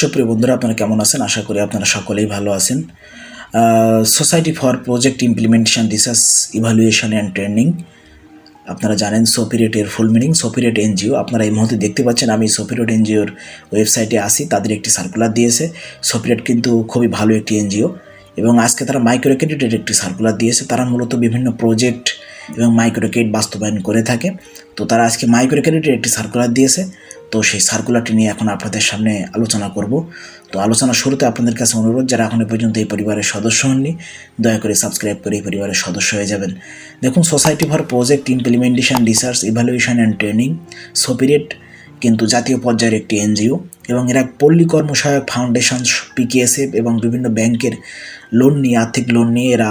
সুপ্রিয় বন্ধুরা, আপনারা কেমন আছেন? আশা করি আপনারা সকলেই ভালো আছেন। Society for project implementation research evaluation and training আপনারা জানেন সোপিরিয়টের ফুল মিনিং সোপিরিয়ট এনজিও আপনারা এই মুহূর্তে দেখতে পাচ্ছেন, আমি সোপিরিয়ট এনজিওর ওয়েবসাইটে আসি তাদের একটি সার্কুলার দিয়েছে। সোপিরেট কিন্তু খুবই ভালো একটি এনজিও এবং আজকে তারা মাইক্রো ক্রেডিটের একটি সার্কুলার দিয়েছে। তারা মূলত বিভিন্ন প্রজেক্ট এবং মাইক্রো ক্রেডিট বাস্তবায়ন করে থাকে। তো তারা আজকে মাইক্রো ক্রেডিটের একটি সার্কুলার দিয়েছে। তো সেই সার্কুলারটি নিয়ে এখন আপনাদের সামনে আলোচনা করব। তো আলোচনা শুরুতে আপনাদের কাছে অনুরোধ, যারা এখনও পর্যন্ত এই পরিবারের সদস্য হননি, দয়া করে সাবস্ক্রাইব করে এই পরিবারের সদস্য হয়ে যাবেন। দেখুন society for project implementation research evaluation and training সোপিরেট কিন্তু জাতীয় পর্যায়ের একটি এনজিও এবং এরা পল্লী কর্মসহায়ক ফাউন্ডেশন পিকেএসএফ এবং বিভিন্ন ব্যাংকের লোন নিয়ে, আর্থিক লোন নিয়ে এরা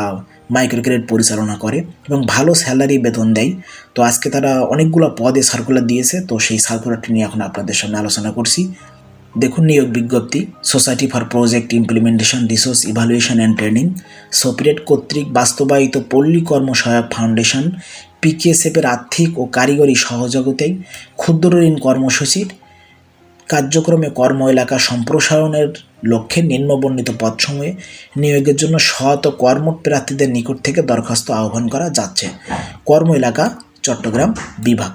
মাইক্রো ক্রেডিট পরিচালনা করে এবং ভালো স্যালারি বেতন দেয়। তো আজকে তারা অনেকগুলো পদে সার্কুলার দিয়েছে, তো সেই সার্কুলারটি নিয়ে এখন আপনাদের সামনে আলোচনা করছি। দেখুন, নিয়োগ বিজ্ঞপ্তি society for project implementation resource evaluation and training সোপিরেট কর্তৃক বাস্তবায়িত পল্লী কর্মসহায়ক ফাউন্ডেশন পিকেএসএফের আর্থিক ও কারিগরি সহযোগিতায় ক্ষুদ্র ঋণ কর্মসূচির কার্যক্রমে কর্ম এলাকা সম্প্রসারণের লক্ষ্যে নিম্নবর্ণিত পদসমূহে নিয়োগের জন্য সহত কর্মপ্রার্থীদের নিকট থেকে দরখাস্ত আহ্বান করা যাচ্ছে। কর্ম এলাকা, চট্টগ্রাম বিভাগ।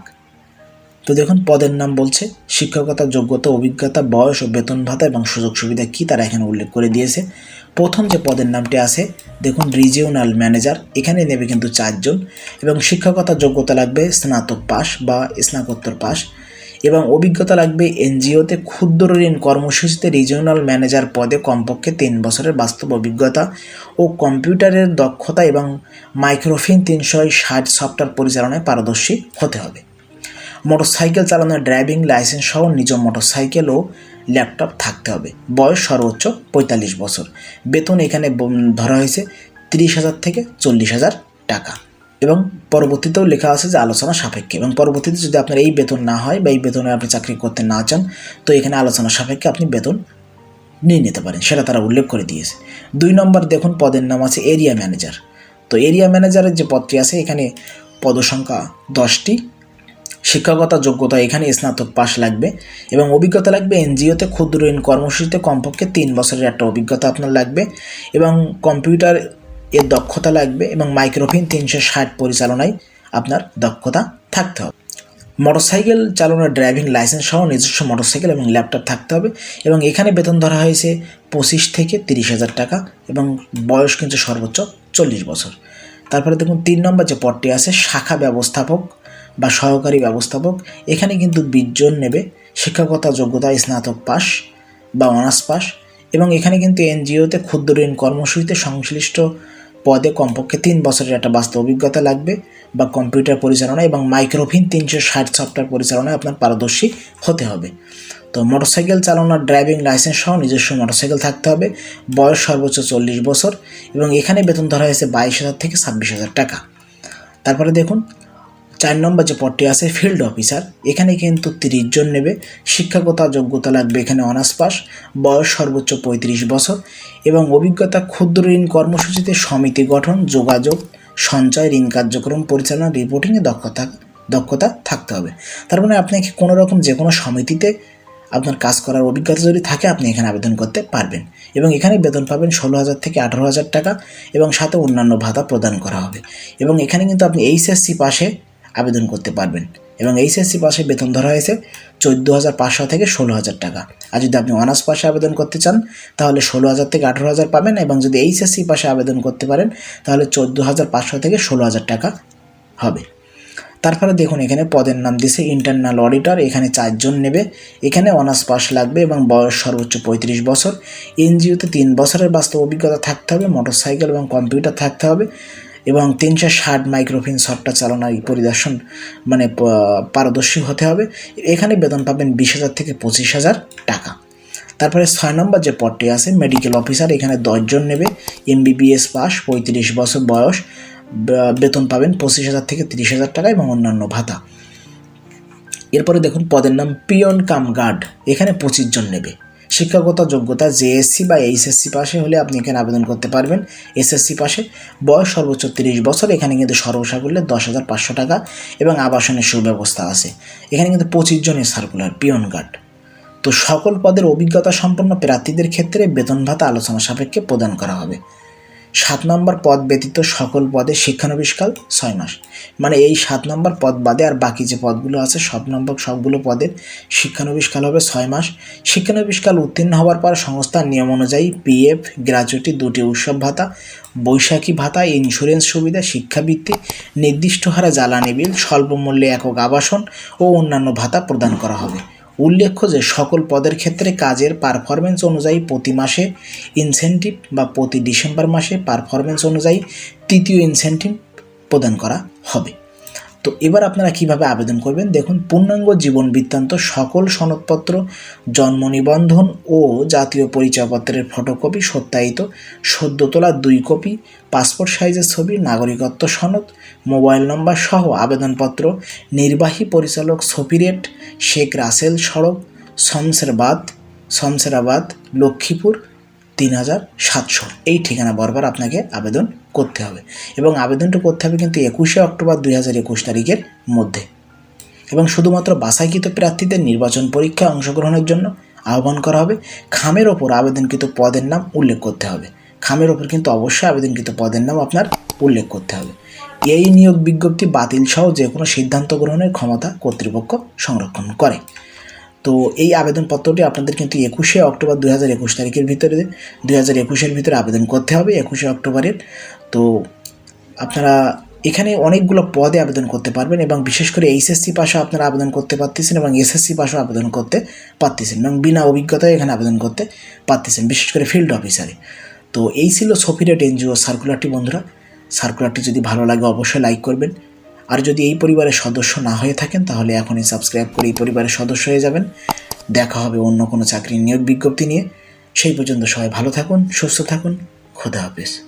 তো দেখুন, পদের নাম বলছে, শিক্ষকতা, যোগ্যতা, অভিজ্ঞতা, বয়স ও বেতন ভাতা এবং সুযোগ সুবিধা কী তারা এখানে উল্লেখ করে দিয়েছে। প্রথম যে পদের নামটি আছে, দেখুন, রিজিওনাল ম্যানেজার, এখানে নেবে কিন্তু চারজন এবং শিক্ষকতা যোগ্যতা লাগবে স্নাতক পাস বা স্নাতকোত্তর পাস এবং অভিজ্ঞতা লাগবে এনজিওতে ক্ষুদ্র ঋণ কর্মসূচিতে রিজিওনাল ম্যানেজার পদে কমপক্ষে তিন বছরের বাস্তব অভিজ্ঞতা ও কম্পিউটারের দক্ষতা এবং মাইক্রোফিন তিনশো ষাট সফটওয়্যার পরিচালনায় পারদর্শী হতে হবে। মোটরসাইকেল চালানোর ড্রাইভিং লাইসেন্স সহ নিজ মোটরসাইকেল ও ল্যাপটপ থাকতে হবে। বয়স সর্বোচ্চ পঁয়তাল্লিশ বছর। বেতন এখানে ধরা হয়েছে তিরিশ হাজার থেকে চল্লিশ হাজার টাকা। এবং পরবর্তীতেও লেখা আছে যে আলোচনা সাপেক্ষে এবং পরবর্তীতে যদি আপনার এই বেতন না হয় বা এই বেতনে আপনি চাকরি করতে না চান, তো এখানে আলোচনা সাপেক্ষে আপনি বেতন নিয়ে নিতে পারেন, সেটা তারা উল্লেখ করে দিয়েছে। দুই নম্বর দেখুন, পদের নাম আছে এরিয়া ম্যানেজার। তো এরিয়া ম্যানেজারের যে পদটি আছে, এখানে পদসংখ্যা দশটি শিক্ষকতা যোগ্যতা এখানে স্নাতক পাশ লাগবে এবং অভিজ্ঞতা লাগবে এনজিওতে, ক্ষুদ্র ঋণ কর্মসূচিতে, কমপক্ষে তিন বছরের একটা অভিজ্ঞতা আপনার লাগবে এবং কম্পিউটার এর দক্ষতা লাগবে এবং মাইক্রোফিন তিনশো ষাট পরিচালনায় আপনার দক্ষতা থাকতে হবে। মোটরসাইকেল চালানোর ড্রাইভিং লাইসেন্স সহ নিজস্ব মোটরসাইকেল এবং ল্যাপটপ থাকতে হবে এবং এখানে বেতন ধরা হয়েছে পঁচিশ থেকে তিরিশ হাজার টাকা এবং বয়স কিন্তু সর্বোচ্চ চল্লিশ বছর। তারপরে দেখুন, তিন নম্বর যে পদটি আছে, শাখা ব্যবস্থাপক বা সহকারী ব্যবস্থাপক, এখানে কিন্তু বিশজন নেবে। শিক্ষকতা যোগ্যতা, স্নাতক পাস বা অনার্স পাস এবং এখানে কিন্তু এনজিওতে ক্ষুদ্র ঋণ কর্মসূচিতে সংশ্লিষ্ট পদে কমপক্ষে তিন বছরের একটা বাস্তব অভিজ্ঞতা লাগবে বা কম্পিউটার পরিচালনা এবং মাইক্রোভিন তিনশো ষাট সফটওয়্যার পরিচালনায় আপনার পারদর্শী হতে হবে। তো মোটরসাইকেল চালানোর ড্রাইভিং লাইসেন্স সহ নিজস্ব মোটরসাইকেল থাকতে হবে। বয়স সর্বোচ্চ চল্লিশ বছর এবং এখানে বেতন ধরা হয়েছে বাইশ হাজার থেকে ছাব্বিশ হাজার টাকা। তারপরে দেখুন চার নম্বর যে পদটি আছে ফিল্ড অফিসার এখানে কিন্তু তিরিশ জন নেবে। শিক্ষাগত যোগ্যতা লাগবে এখানে অনার্স পাস বয়স সর্বোচ্চ পঁয়ত্রিশ বছর এবং অভিজ্ঞতা ক্ষুদ্র ঋণ কর্মসূচিতে সমিতি গঠন, যোগাযোগ, সঞ্চয়, ঋণ কার্যক্রম পরিচালনা রিপোর্টিংয়ে দক্ষতা দক্ষতা থাকতে হবে। তার মানে আপনাকে কোনো রকম যে কোনো সমিতিতে আপনার কাজ করার অভিজ্ঞতা যদি থাকে, আপনি এখানে আবেদন করতে পারবেন এবং এখানে বেতন পাবেন ষোলো হাজার থেকে আঠারো হাজার টাকা এবং সাথে অন্যান্য ভাতা প্রদান করা হবে। এবং এখানে কিন্তু আপনি এইচএসসি পাশে আবেদন করতে পারবেন। এবং এইচএসসি পাশে বেতন ধরা হয়েছে চোদ্দ হাজার পাঁচশো থেকে ষোলো হাজার টাকা। আর যদি আপনি অনার্স পাশে আবেদন করতে চান, তাহলে ষোলো হাজার থেকে আঠেরো হাজার পাবেন এবং যদি এইচএসসি পাশে আবেদন করতে পারেন, তাহলে চোদ্দ হাজার পাঁচশো থেকে ষোলো হাজার টাকা হবে। তারপরে দেখুন, এখানে পদের নাম দিছে ইন্টারনাল অডিটর এখানে চারজন নেবে। এখানে অনার্স পাস লাগবে এবং বয়স সর্বোচ্চ পঁয়ত্রিশ বছর। এনজিওতে তিন বছরের বাস্তব অভিজ্ঞতা থাকতে হবে, মোটরসাইকেল এবং কম্পিউটার থাকতে হবে। এবং তিনশো ষাট মাইক্রোফিন সফটওয়্যার চালানোর পরিদর্শন মানে পারদর্শী হতে হবে। এখানে বেতন পাবেন বিশ হাজার থেকে পঁচিশ হাজার টাকা। তারপরে ছয় নম্বর যে পদটি আছে মেডিকেল অফিসার এখানে দশজন নেবে। এমবিবিএস পাস, পঁয়ত্রিশ বছর বয়স বেতন পাবেন পঁচিশ হাজার থেকে তিরিশ হাজার টাকা এবং অন্যান্য ভাতা। এরপরে দেখুন, পদের নাম পিয়ন কাম গার্ড এখানে পঁচিশ জন নেবে। শিক্ষাগত যোগ্যতা জেএসসি বা এইচএসসি পাশে হলে আপনি এখানে আবেদন করতে পারবেন। এসএসসি পাশে বয়স সর্বোচ্চ তিরিশ বছর, এখানে কিন্তু সর্বসাকুল্যে দশ হাজার পাঁচশো টাকা এবং আবাসনের সুব্যবস্থা আছে। এখানে কিন্তু পঁচিশ জনের সার্কুলার পিয়ন গার্ড তো সকল পদের অভিজ্ঞতা সম্পন্ন প্রার্থীদের ক্ষেত্রে বেতন ভাতা আলোচনা সাপেক্ষে প্রদান করা হবে। সাত নম্বর পদ ব্যতীত সকল পদে শিক্ষানবিষ্কাল ছয় মাস। মানে এই সাত নম্বর পদ বাদে আর বাকি যে পদগুলো আছে, সব নম্বর, সবগুলো পদের শিক্ষানবিষ্কাল হবে ছয় মাস। শিক্ষানবিষ্কাল উত্তীর্ণ হওয়ার পর সংস্থার নিয়ম অনুযায়ী পিএফ গ্র্যাচুইটি দুটি উৎসব ভাতা, বৈশাখী ভাতা, ইন্স্যুরেন্স সুবিধা, শিক্ষাবৃত্তি, নির্দিষ্ট হারে জ্বালানি বিল স্বল্প মূল্যে একক আবাসন ও অন্যান্য ভাতা প্রদান করা হবে। উল্লেখ্য যে সকল পদের ক্ষেত্রে কাজের পারফরমেন্স অনুযায়ী প্রতি মাসে ইনসেন্টিভ বা প্রতি ডিসেম্বর মাসে পারফরমেন্স অনুযায়ী তৃতীয় ইনসেন্টিভ প্রদান করা হবে। তো এবার আপনারা কীভাবে আবেদন করবেন? দেখুন, পূর্ণাঙ্গ জীবন বৃত্তান্ত, সকল সনদপত্র, জন্ম নিবন্ধন ও জাতীয় পরিচয়পত্রের ফটোকপি সত্যায়িত সদ্য তোলা দুই কপি, পাসপোর্ট সাইজের ছবি, নাগরিকত্ব সনদ, মোবাইল নম্বর সহ আবেদনপত্র, নির্বাহী পরিচালক সফিরেট, শেখ রাসেল সড়ক শমশেরবাদ শমশেরাবাদ লক্ষ্মীপুর তিন হাজার সাতশো। এই ঠিকানা বরাবর আপনাকে আবেদন করতে হবে এবং আবেদনটা করতে হবে কিন্তু একুশে অক্টোবর দুই হাজার একুশ তারিখের মধ্যে। এবং শুধুমাত্র বাছাইকৃত প্রার্থীদের নির্বাচন পরীক্ষায় অংশগ্রহণের জন্য আহ্বান করা হবে। খামের ওপর আবেদনকৃত পদের নাম উল্লেখ করতে হবে। খামের ওপর কিন্তু অবশ্যই আবেদনকৃত পদের নাম আপনার উল্লেখ করতে হবে। এই নিয়োগ বিজ্ঞপ্তি বাতিল সহ যে কোনো সিদ্ধান্ত গ্রহণের ক্ষমতা কর্তৃপক্ষ সংরক্ষণ করে। তো এই আবেদনপত্রটি আপনাদের কিন্তু একুশে অক্টোবর দু হাজার একুশ তারিখের ভিতরে দু হাজার একুশের ভিতরে আবেদন করতে হবে, একুশে অক্টোবরের। তো আপনারা এখানে অনেকগুলো পদে আবেদন করতে পারবেন এবং বিশেষ করে এইচএসসি পাশে আপনারা আবেদন করতে পারতেছেন এবং এসএসসি পাশেও আবেদন করতে পারতেছেন এবং বিনা অভিজ্ঞতায় এখানে আবেদন করতে পারতেছেন, বিশেষ করে ফিল্ড অফিসারে। তো এই ছিল সফিরেট এনজিও সার্কুলারটি বন্ধুরা। সার্কুলারটি যদি ভালো লাগে অবশ্যই লাইক করবেন। আর যদি এই পরিবারের সদস্য না হয়ে থাকেন, তাহলে এখনই সাবস্ক্রাইব করে এই পরিবারের সদস্য হয়ে যাবেন। দেখা হবে অন্য কোনো চাকরির নিয়োগ বিজ্ঞপ্তি নিয়ে। সেই পর্যন্ত সবাই ভালো থাকুন, সুস্থ থাকুন। খোদা হাফেজ।